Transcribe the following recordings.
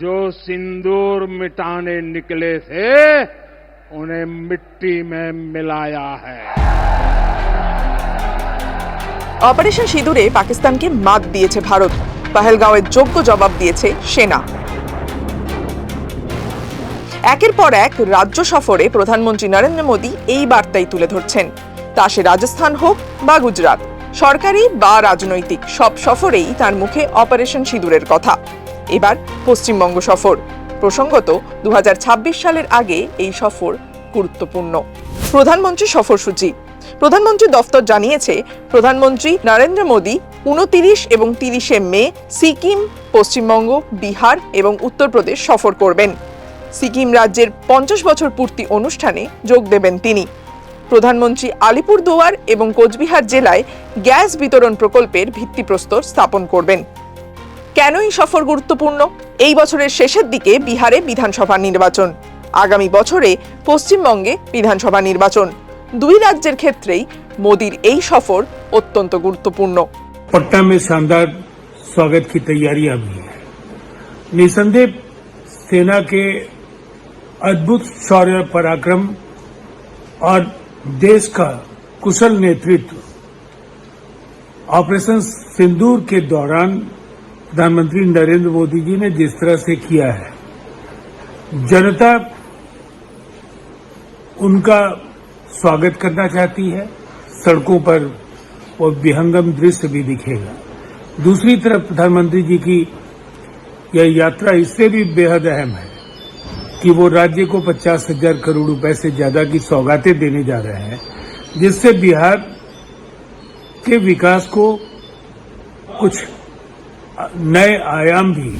जो सिंदूर मिटाने निकले थे उन्हें मिट्टी में मिलाया है অপারেশন সিঁদুরে পাকিস্তানকে মাত দিয়েছে ভারত পাহেলগাঁওয়ের যোগ্য জবাব দিয়েছে সেনা একের পর এক রাজ্য সফরে প্রধানমন্ত্রী নরেন্দ্র মোদী এই বার্তাই তুলে ধরছেন তা সে রাজস্থান হোক বা গুজরাট সরকারি বা রাজনৈতিক সব সফরেই তার মুখে অপারেশন সিঁদুরের কথা এবার পশ্চিমবঙ্গ সফর। প্রসঙ্গত দু হাজার ছাব্বিশ সালের আগে এই সফর গুরুত্বপূর্ণ। প্রধানমন্ত্রী সফরসূচি প্রধানমন্ত্রী দফতর জানিয়েছে, প্রধানমন্ত্রী নরেন্দ্র মোদী উনতিরিশ এবং তিরিশে মে সিকিম, পশ্চিমবঙ্গ, বিহার এবং উত্তরপ্রদেশ সফর করবেন। সিকিম রাজ্যের পঞ্চাশ বছর পূর্তি অনুষ্ঠানে যোগ দেবেন তিনি। প্রধানমন্ত্রী আলিপুরদুয়ার এবং কোচবিহার জেলায় গ্যাস বিতরণ প্রকল্পের ভিত্তিপ্রস্তর স্থাপন করবেন। কেন এই সফর গুরুত্বপূর্ণ এই বছরের শেষের দিকে বিহারে বিধানসভা নির্বাচন আগামী বছরে পশ্চিমবঙ্গে বিধানসভা নির্বাচন দুই রাজ্যের ক্ষেত্রেই মোদির এই সফর অত্যন্ত গুরুত্বপূর্ণ पटना में शानदार स्वागत की तैयारियां भी हैं निसंदेह सेना के अद्भुत शौर्य पराक्रम और देश का कुशल नेतृत्व ऑपरेशन सिंदूर के दौरान प्रधानमंत्री नरेंद्र मोदी जी ने जिस तरह से किया है, जनता उनका स्वागत करना चाहती है, सड़कों पर वो विहंगम दृश्य भी दिखेगा। दूसरी तरफ़ प्रधानमंत्री जी की यह यात्रा इससे भी बेहद अहम है कि वो राज्य को पचास हज़ार करोड़ रुपए से ज़्यादा की सौगातें देने जा रहे हैं, जिससे बिहार के विकास को कुछ नए आयाम भी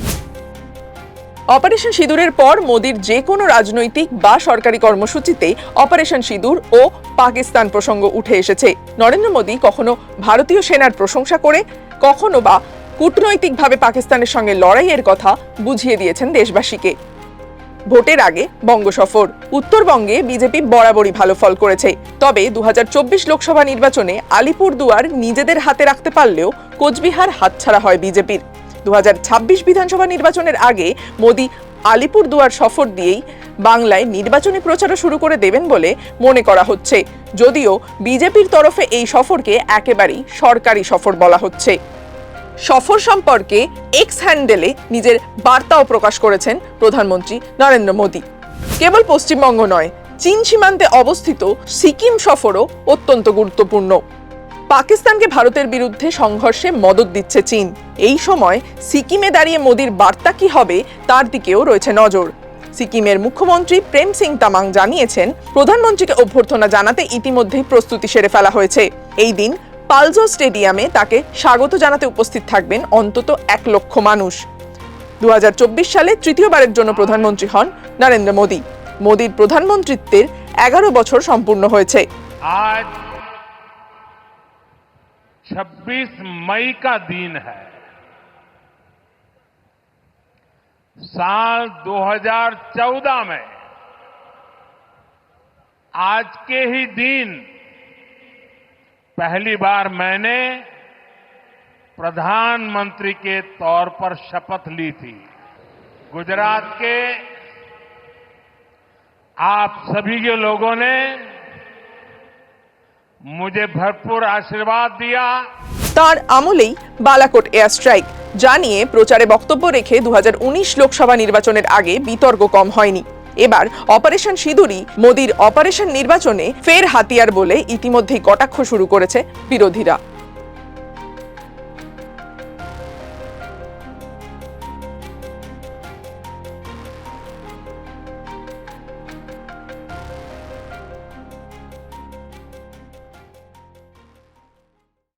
অপারেশন সিঁদুরের পর মোদির যে কোনো রাজনৈতিক বা সরকারি কর্মসূচিতে অপারেশন সিঁদুর ও পাকিস্তান প্রসঙ্গ উঠে এসেছে নরেন্দ্র মোদী কখনো ভারতীয় সেনার প্রশংসা করে কখনো বা কূটনৈতিকভাবে পাকিস্তানের সঙ্গে লড়াইয়ের কথা বুঝিয়ে দিয়েছেন দেশবাসীকে ভোটের আগে বঙ্গ সফর উত্তরবঙ্গে বিজেপি বরাবরই ভালো ফল করেছে তবে দু লোকসভা নির্বাচনে আলিপুরদুয়ার নিজেদের হাতে রাখতে পারলেও কোচবিহার হাতছাড়া হয় বিজেপির দু হাজার ছাব্বিশ বিধানসভা নির্বাচনের আগে মোদী আলিপুরদুয়ার সফর দিয়েই বাংলায় নির্বাচনী প্রচারও শুরু করে দেবেন বলে মনে করা হচ্ছে। যদিও বিজেপির তরফে এই সফরকে একেবারেই সরকারি সফর বলা হচ্ছে। সফর সম্পর্কে এক্স হ্যান্ডেলে নিজের বার্তাও প্রকাশ করেছেন প্রধানমন্ত্রী নরেন্দ্র মোদী। কেবল পশ্চিমবঙ্গ নয়, চীন সীমান্তে অবস্থিত সিকিম সফরও অত্যন্ত গুরুত্বপূর্ণ। পাকিস্তানকে ভারতের বিরুদ্ধে সংঘর্ষে মদত দিচ্ছে চীন। এই সময় সিকিমে দাঁড়িয়ে মোদির বার্তা কি হবে, তার দিকেও রয়েছে নজর। সিকিমের মুখ্যমন্ত্রী প্রেম সিং তামাং জানিয়েছেন, প্রধানমন্ত্রীকে অভ্যর্থনা জানাতে ইতিমধ্যেই প্রস্তুতি সেরে ফেলা হয়েছে। এই দিন পালজো স্টেডিয়ামে তাকে স্বাগত জানাতে উপস্থিত থাকবেন অন্তত এক লক্ষ মানুষ। দু হাজার চব্বিশ সালে তৃতীয়বারের জন্য প্রধানমন্ত্রী হন নরেন্দ্র মোদী। মোদীর প্রধানমন্ত্রিত্বের এগারো বছর সম্পূর্ণ হয়েছে। आज 26 मई का दिन है। साल 2014 में आज के ही दिन पहली बार मैंने प्रधानमंत्री के तौर पर शपथ ली थी। गुजरात के आप सभी के लोगों ने मुझे भरपूर आशीर्वाद दिया তার আমলেই বালাকোট এয়ার স্ট্রাইক যা নিয়ে প্রচারে বক্তব্য রেখে দু লোকসভা নির্বাচনের আগে বিতর্ক কম হয়নি এবার অপারেশন সিঁদুরি মোদির অপারেশন নির্বাচনে ফের হাতিয়ার বলে ইতিমধ্যেই কটাক্ষ শুরু করেছে বিরোধীরা